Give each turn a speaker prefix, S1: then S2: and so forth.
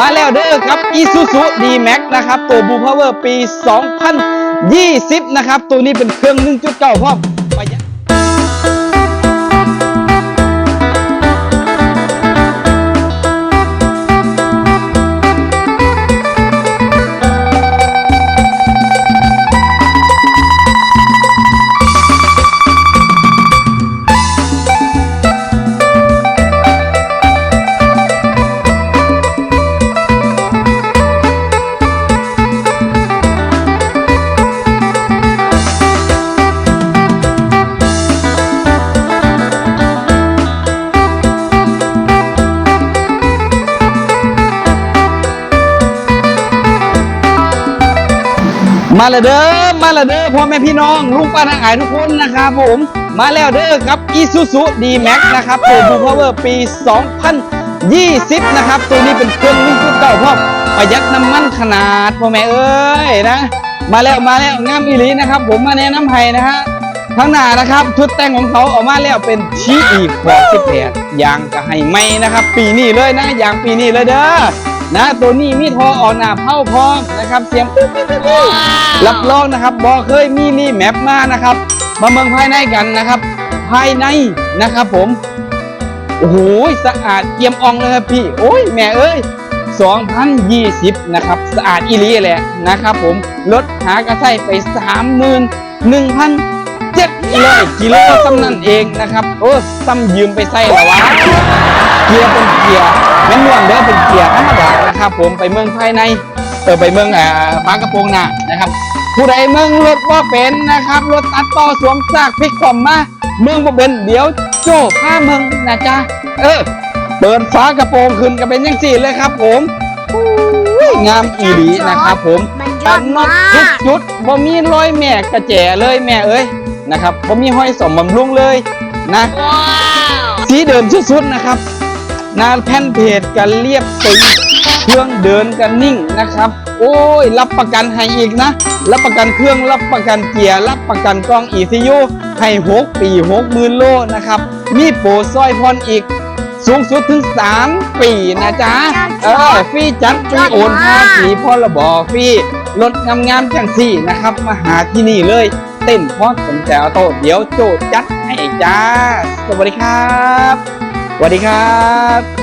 S1: มาแล้วเด้อครับ Isuzu D-Max นะครับ ตัว Blue Power ปี 2020 นะครับ ตัวนี้เป็นเครื่อง 1.9พร้อม มาแล้วเด้อมาแล้วเด้อพ่อแม่พี่น้องลูกป้าทางอายทุกคนนะครับผม มาแล้วเด้อครับ Isuzu D-Max นะครับตัว Blue Power ปี 2020 นะครับ ตัวนี้เป็นเครื่อง1.9พร้อประหยัดน้ำมันขนาดพ่อแม่เอ้ยนะ มาแล้วมาแล้วงามอีหลีนะครับ ผมมาแนะนำให้นะฮะข้างหน้านะครับชุดแต่งของเขาออกมาแล้วเป็นชีอีก68ยางจะให้ไม่นะครับ ปีนี้เลยนะยางปีนี้เลยเด้อนะตัวนี้มีทอออกหน้าเผาพร้อมนะครับ เสียงปุ๊บปุ๊บปุ๊บ รับรองนะครับบอเคยมีรีแมปมานะครับ มาเมืองภายในกันนะครับ ภายในนะครับผม โอ้โหสะอาดเกียมอองเลยครับพี่ โอ้ยแม่เอ้ย2020 นะครับ สะอาดอีลีแหละนะครับผมลดหากระใส่ไป 31,700กิโลซ้ำนั่นเองนะครับ โอ้ซ้ำยืมไปใส่ละวะเกียร์เป็นเกียร์แม่นวลเด้อเป็นเกียร์ธรรมดานะครับผมไปเมืองภายใน ออไปเมืองอ่าบางกระโปรงหน้านะครับ ผู้ใดเมืองรถว่าเป็นนะครับรถตัดต่อสวมซากพลิกความมาเมืองบ่เป็นเดี๋ยวโจ้ผ้าเมืองนะจ๊ะเออเปิดฝากระโปรงขึ้นก็เป็นยังสี่เลยครับผมอุ้ยงามอีหลีนะครับ ผม
S2: มันยอ
S1: กั
S2: ด
S1: นน็อ
S2: มาก
S1: ทุกจุดบ่มีรอยแม่กระแจเลยแม่เอ้ยนะครับบ่มีห้อยสมบำรุงเลยนะ
S2: ว้าว
S1: สีเดิมสุดๆนะครับหนาแผ่นเพจกันเรียบตึง เครื่องเดินกันนิ่งนะครับ โอ้ย รับประกันให้อีกนะ รับประกันเครื่องรับประกันเกียร์รับประกันกล้อง ECU ให้6ปี6หมื่นโลนะครับ มีโปรซอยพรอีกสูงสุดถึง 3 ปีนะจ๊ะ เออฟรีจัดฟรีโอนภาษีพรบฟรีรถงามๆจังสี่นะครับ มาหาที่นี่เลย เต้นพอดสนใจเอาโตเดี๋ยวโจจัดให้จ้า สวัสดีครับ สวัสดีครับ